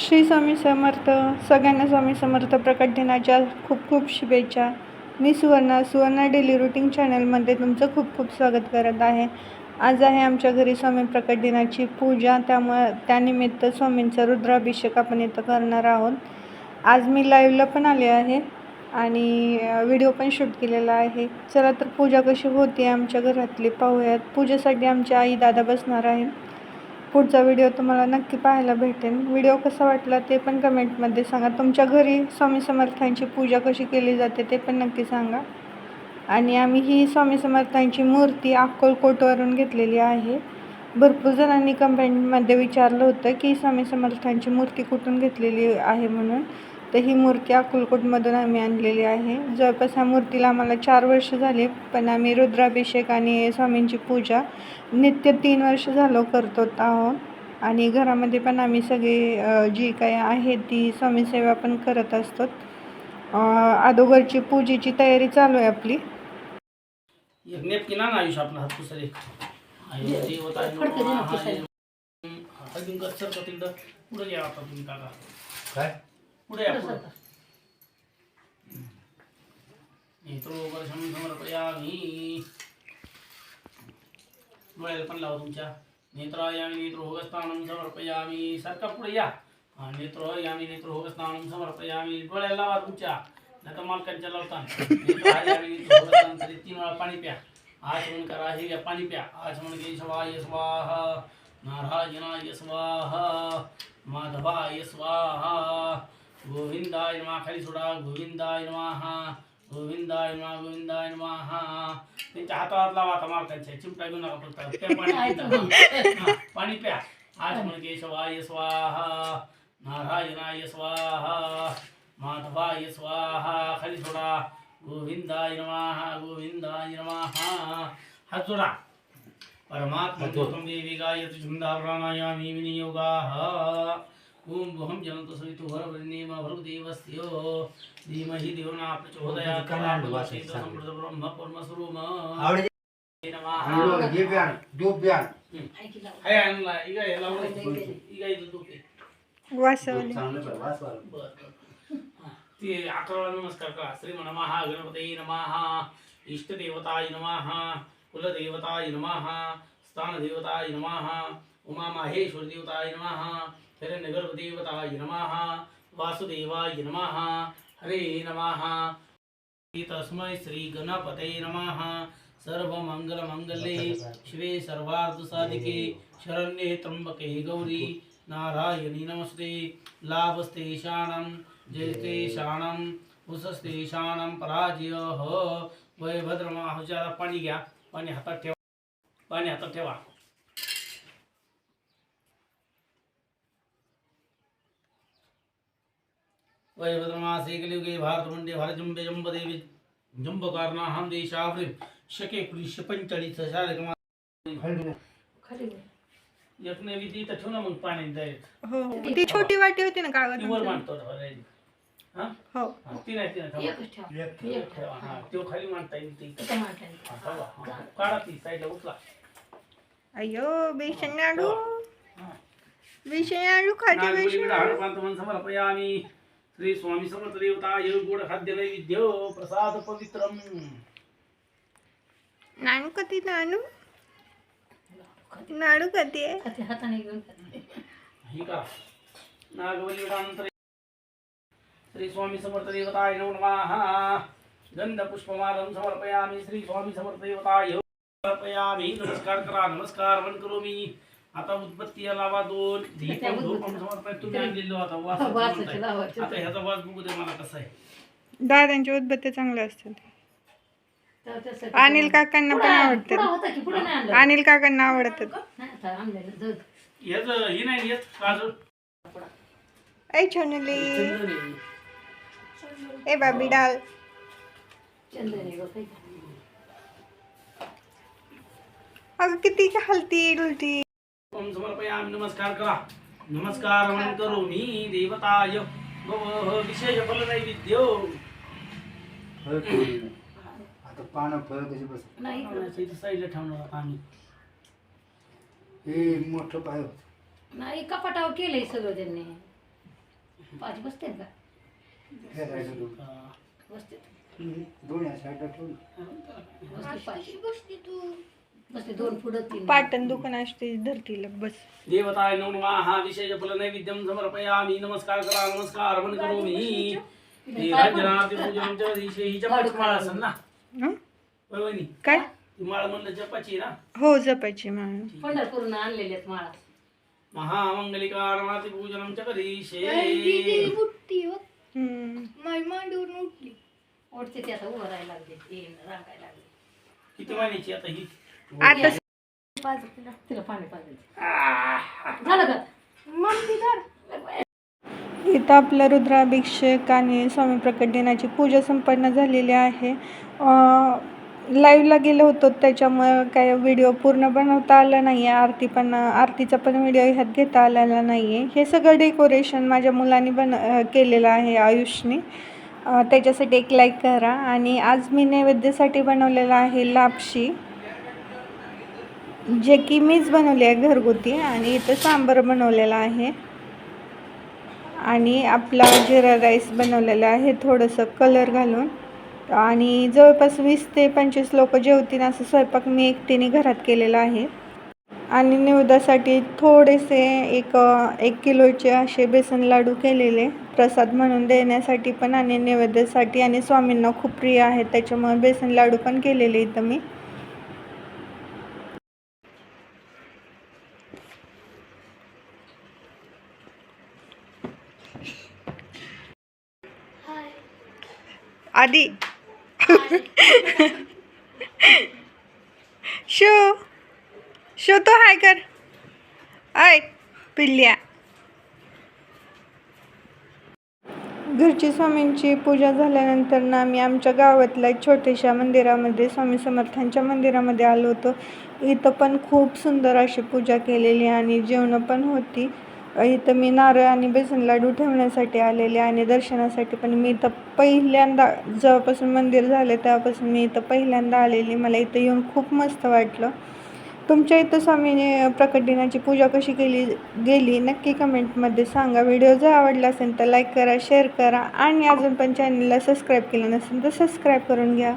श्री स्वामी समर्थ सगळ्यांना स्वामी समर्थ प्रकट दिनाच्या खूप खूप शुभेच्छा. मी सुवर्णा सुवर्णा डेली रुटीन चॅनलमध्ये तुमचं खूप खूप स्वागत करत आहे. आज आहे आमच्या घरी स्वामी प्रकट दिनाची पूजा त्यामुळे त्यानिमित्त स्वामींचा रुद्राभिषेक आपण इथं करणार आहोत. आज मी लाईव्हला पण आले आहे आणि व्हिडिओ पण शूट केलेला आहे. चला तर पूजा कशी होती आमच्या घरातली पाहूयात. पूजेसाठी आमची आई दादा बसणार आहे पुढचा व्हिडिओ तुम्हाला नक्की पाहायला भेटेल. व्हिडिओ कसा वाटला ते पण कमेंटमध्ये सांगा. तुमच्या घरी स्वामी समर्थांची पूजा कशी केली जाते ते पण नक्की सांगा. आणि आम्ही ही स्वामी समर्थांची मूर्ती अक्कलकोटवरून घेतलेली आहे. भरपूर जणांनी कमेंटमध्ये विचारलं होतं की स्वामी समर्थांची मूर्ती कुठून घेतलेली आहे म्हणून. तर ही मूर्ती अक्कलकोटमधून आम्ही आणलेली आहे. जवळपास ह्या मूर्तीला आम्हाला चार वर्ष झाली पण आम्ही रुद्राभिषेक आणि स्वामींची पूजा नित्य तीन वर्ष झालं करतो आहोत. आणि घरामध्ये पण आम्ही सगळे जी काही आहे ती स्वामी सेवा पण करत असतो. अगोदरची पूजेची तयारी चालू आहे आपली. हात पुढे काय? पुढे या पुढे. नेत्रो वर्षम समर्पयामी डोळ्याला पण लावा तुमच्या. नेत्रायामी नेत्रोगस्तानं समर्पयामी सारखा पुढे या. हा, नेत्रोयामी नेत्रोगस्तानं समर्पयामी डोळ्याला लावा तुमच्या. नका मालकांच्या लावता नेत्रायामी तरी तीन वेळा पाणी प्या. आचमन करा हे घ्या पाणी प्या. आचमन केशवाय स्वाहा. नारायणाय स्वाहा. माधवाय स्वाहा. गोविंदाय नमः खाली सोडा गोविंदाय नमः गोविंदाय नमः गोविंदाय नमः त्यांच्या हातावर लावा आता मालकांच्या चिमटा घेऊ नका फक्त प्या पाणी पिता. हा, पाणी प्या आचमन केशवाय स्वाहा नारायणाय स्वाहा माधवाय स्वाहा खाली सोडा गोविंदाय नमः गोविंदाय नमः हात जोडा परमात्मा त्वं देवी गायत्री छन्दावराणायामि विनियोगाः हे हे इथं दुखे वासवली. चांगलं बरं, वास वास. बर बर. हा. ते अकरा नमस्कार करा. श्री नमः गणपती नमः इष्टदेवताय नमः कुलदेवताय नमः स्थानदेवताय नमः उमा माहेश्वर देवताय नमः हिरण्यगर्भदेवताय नमः वासुदेवाय नमः हरे नमः। तस्मै श्री गणपते नमः। सर्वमङ्गलमङ्गले शिवे सर्वार्थसाधिके शरण्ये त्र्यम्बके गौरी नारायणी नमस्ते। लाभस्तेषाणं जयतेषाणं उषस्तेषाणं पराजय। हो, वयभद्रमाहुजाला पाणी घ्या पाणी हातात ठेवा पाणी हातात ठेवा। वयभद्रमासे कलियुगे भारतमंडे भारजंबे जंबदेवी जंबकारणा हम देशावृ शके शारकमा घे. एक नैवेद्य इथं ठेव ना मग पाणी हो हो ती छोटी वाटी होती ना ती वर कागद मांडतो. हा हो हा, ती नाही ती नाही ठेवा. एकच ठेवा. एक. एक ठेवा ठेवा. हा तो खाली मांडता येईल ती तिथं मांडलं. हा, ठेवा. हा, काढा ती साईडला उचला अयो बेसन लाडू हा. बेसन लाडू खाते नागबळी बेसन विडा लाडू हनुमंतमन समर्पयामि श्री स्वामी समर्थ देवता योग गोड खाद्य नैवेद्य प्रसाद पवित्रम. नानू कधी नानू? नाडू कधी आहे? हाताने घेऊन. ही का? नागबली विडानंतर श्री स्वामी समर्थ देवताय नमो नमः. गंध पुष्पमालं समर्पयामि श्री स्वामी समर्थ देवताय समर्पयामि। नमस्कार करा नमस्कार वन करोमि आता उदबत्ती लावा दोन दीपम धूपम समर्पय तुम्ही आणलेलो आता वास वासाचे लावायचे. आता ह्याचा वास बघू दे मला कसा आहे दादांचे उदबत्ते चांगले असतात तर त्यासाठी- अनिल काकांना पण पुढं- पुढं आवडतात होता की पुढं नाही आणलं. अनिल काकांना आवडतात नाही, आता आणलेलं. जाऊ दे. ह्याचं ही नाही येत काजू ऐ छोनली. ए बाबी डाल चंदन आहे बघ, काही. अगं किती हलती डुलती ओम समर्पयामि नमस्कार करा। नमस्कार म्हणून करू। मी देवताय भव विशेष फल नैवेद्य हळद ठेवली नाही. आता पानं फळ कशी बस नाही इकडं. साईडला ठेवणार आता आम्ही हे मोठं पाय होतं. नाही कपाटावर केलंय सगळं त्यांनी. पाच बसते का? हे राहिलं दोन. बसते दोन या साईडला ठेवू ना. बसते पाच बसते दोन पुढं तीन पाटण दुकान असते धरतीला बस. देवताय नमः हा विषय फल नैवेद्यम समर्पयामी नमस्कार करा नमस्कार पण करू मी. हे ही जपाची माळ असेल ना? हं? होय वहिनी? काय? ती माळ म्हणलं जपाची ना? हो जपायची म्हणून पंढरपूरून आणलेले आहेत माळा. महामंगलिका रमाती पूजनम च करीशे. हम्म. ओढते ते आता उभं राहायला लागले ते रांगायला लागले. किती महिन्याची आता ही? आता तिला पाणी पाजायचं झालं का? इथं आपलं रुद्राभिषेक आणि स्वामी प्रकट दिनाची पूजा संपन्न झालेली आहे. लाईव्हला गेलो होतो त्याच्यामुळं काय व्हिडिओ पूर्ण बनवता आला नाही आहे आरती पण आरतीचा पण व्हिडिओ ह्यात घेता आलेला नाही आहे हे सगळं डेकोरेशन माझ्या मुलांनी बन केलेलं आहे आयुषने. त्याच्यासाठी एक लाईक करा. आणि आज मी नैवेद्यासाठी बनवलेला आहे लापशी. जे की मीच बनवली आहे घरगुती आणि इथं सांबर बनवलेला आहे. आणि आपला जिरा राईस बनवलेला आहे थोडंसं कलर घालून. आणि जवळपास वीस ते पंचवीस लोक जेवतील असं स्वयंपाक मी एकटीने घरात केलेला आहे. आणि निवेदासाठी थोडेसे एक एक किलोचे असे बेसन लाडू केलेले प्रसाद म्हणून देण्यासाठी पण आणि नैवेद्यासाठी. आणि स्वामींना खूप प्रिय आहे त्याच्यामुळे बेसन लाडू पण केलेले इथं मी. आधी. शो. शो तो हाय कर. आय पिल्ल्या. घरची स्वामींची पूजा झाल्यानंतर ना आम्ही आमच्या गावातल्या एक छोट्याशा मंदिरामध्ये स्वामी समर्थांच्या मंदिरामध्ये आलो होतो. इथं पण खूप सुंदर अशी पूजा केलेली आणि जेवणं पण होती. इथं मी नारळ आणि बेसन लाडू ठेवण्यासाठी आलेले आणि दर्शनासाठी पण मी इथं पहिल्यांदा जेव्हापासून मंदिर झाले तेव्हापासून मी इथं पहिल्यांदा आलेली. मला इथं येऊन खूप मस्त वाटलं. तुमच्या इथं स्वामीने प्रकटदिनाची पूजा कशी केली गेली नक्की कमेंटमध्ये सांगा. व्हिडिओ जर आवडला असेल तर लाईक करा शेअर करा आणि अजून पण चॅनलला सबस्क्राईब केलं नसेल तर सबस्क्राईब करून घ्या.